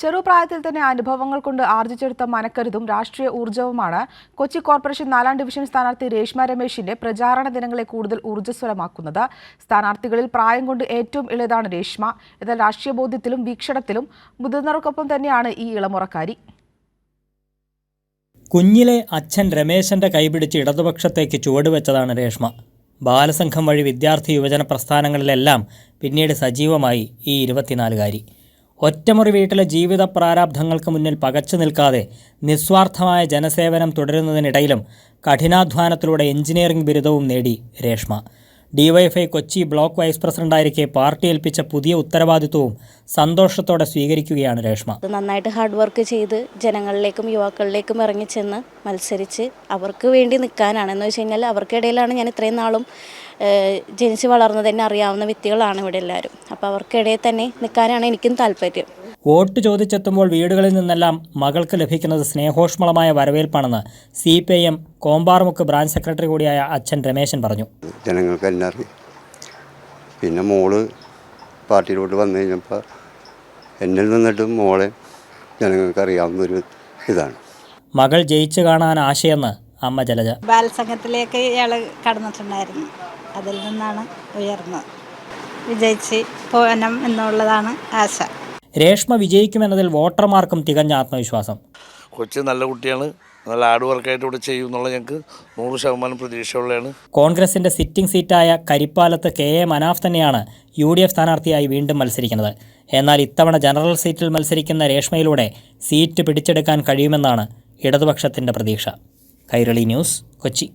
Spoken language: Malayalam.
ചെറുപ്രായത്തിൽ തന്നെ അനുഭവങ്ങൾ കൊണ്ട് ആർജിച്ചെടുത്ത മനക്കരുതും രാഷ്ട്രീയ ഊർജവുമാണ് കൊച്ചി കോർപ്പറേഷൻ നാലാം ഡിവിഷൻ സ്ഥാനാർത്ഥി രേഷ്മ രമേശിന്റെ പ്രചാരണ ദിനങ്ങളെ കൂടുതൽ ഊർജസ്വലമാക്കുന്നത്. സ്ഥാനാർത്ഥികളിൽ പ്രായം കൊണ്ട് ഏറ്റവും ഇളയതാണ് രേഷ്മ. എന്നാൽ രാഷ്ട്രീയ ബോധ്യത്തിലും വീക്ഷണത്തിലും മുതിർന്നവർക്കൊപ്പം തന്നെയാണ് ഈ ഇളമുറക്കാരി. കുഞ്ഞിലെ അച്ഛൻ രമേശന്റെ കൈപിടിച്ച് ഇടതുപക്ഷത്തേക്ക് ചുവടുവെച്ചതാണ് രേഷ്മ. ബാലസംഘം വഴി വിദ്യാർത്ഥി യുവജന പ്രസ്ഥാനങ്ങളിലെല്ലാം പിന്നീട് സജീവമായി ഈ ഇരുപത്തിനാലുകാരി. ഒറ്റമുറി വീട്ടിലെ ജീവിത പ്രാരാബ്ധങ്ങൾക്ക് മുന്നിൽ പകച്ചു നിൽക്കാതെ നിസ്വാർത്ഥമായ ജനസേവനം തുടരുന്നതിനിടയിലും കഠിനാധ്വാനത്തിലൂടെ എഞ്ചിനീയറിംഗ് ബിരുദവും നേടി Reshma. DYFI Kochi block vice പ്രസിഡന്റായിരിക്കെ party ഏൽപ്പിച്ച പുതിയ ഉത്തരവാദിത്വവും സന്തോഷത്തോടെ സ്വീകരിക്കുകയാണ് രേഷ്മ. നന്നായിട്ട് ഹാർഡ് വർക്ക് ചെയ്ത് ജനങ്ങളിലേക്കും യുവാക്കളിലേക്കും ഇറങ്ങിച്ചെന്ന് മത്സരിച്ച് അവർക്ക് വേണ്ടി നിൽക്കാനാണ്. എന്ന് വെച്ച് കഴിഞ്ഞാൽ അവർക്കിടയിലാണ് ഞാൻ ഇത്രയും നാളും ജനിച്ച് വളർന്നത്. തന്നെ അറിയാവുന്ന വ്യക്തികളാണ് ഇവിടെ എല്ലാവരും. അപ്പോൾ അവർക്കിടയിൽ തന്നെ നിൽക്കാനാണ് എനിക്കും താല്പര്യം. വോട്ട് ചോദിച്ചെത്തുമ്പോൾ വീടുകളിൽ നിന്നെല്ലാം മകൾക്ക് ലഭിക്കുന്നത് സ്നേഹോഷ്മളമായ വരവേൽപ്പാണെന്ന് C P I M Kombarmukku branch secretary കൂടിയായ അച്ഛൻ രമേശൻ പറഞ്ഞു. ജനങ്ങൾക്ക് എല്ലാം അറിയാം. പിന്നെ മോൾ പാർട്ടിയിലോട്ട് വന്നു കഴിഞ്ഞപ്പോൾ എന്നിൽ നിന്നിട്ടും മോളെ ജനങ്ങൾക്ക് അറിയാവുന്ന ഒരു ഇതാണ്. മകൾ ജയിച്ചു കാണാൻ ആശയെന്ന് അമ്മ ജലജ. ബാലസംഘത്തിലേക്ക് ഇയാൾ കടന്നിട്ടുണ്ടായിരുന്നു. അതിൽ നിന്നാണ് ഉയർന്നത്. വിജയിച്ച് പോകണം എന്നുള്ളതാണ് ആശ. രേഷ്മ വിജയിക്കുമെന്നതിൽ വോട്ടർമാർക്കും തികഞ്ഞ ആത്മവിശ്വാസം. കൊച്ചു നല്ല കുട്ടിയാണ്. നല്ല ഹാർഡ് വർക്കായിട്ട് ഇവിടെ ചെയ്യും എന്നുള്ള ഞങ്ങൾക്ക് നൂറ് ശതമാനം പ്രതീക്ഷയുള്ളതാണ്. കോൺഗ്രസിന്റെ സിറ്റിംഗ് സീറ്റായ കരിപ്പാലത്ത് കെ എ മനാഫ് തന്നെയാണ് യു ഡി എഫ് സ്ഥാനാർത്ഥിയായി വീണ്ടും മത്സരിക്കുന്നത്. എന്നാൽ ഇത്തവണ ജനറൽ സീറ്റിൽ മത്സരിക്കുന്ന രേഷ്മയിലൂടെ സീറ്റ് പിടിച്ചെടുക്കാൻ കഴിയുമെന്നാണ് ഇടതുപക്ഷത്തിന്റെ പ്രതീക്ഷ. കൈരളി ന്യൂസ് കൊച്ചി.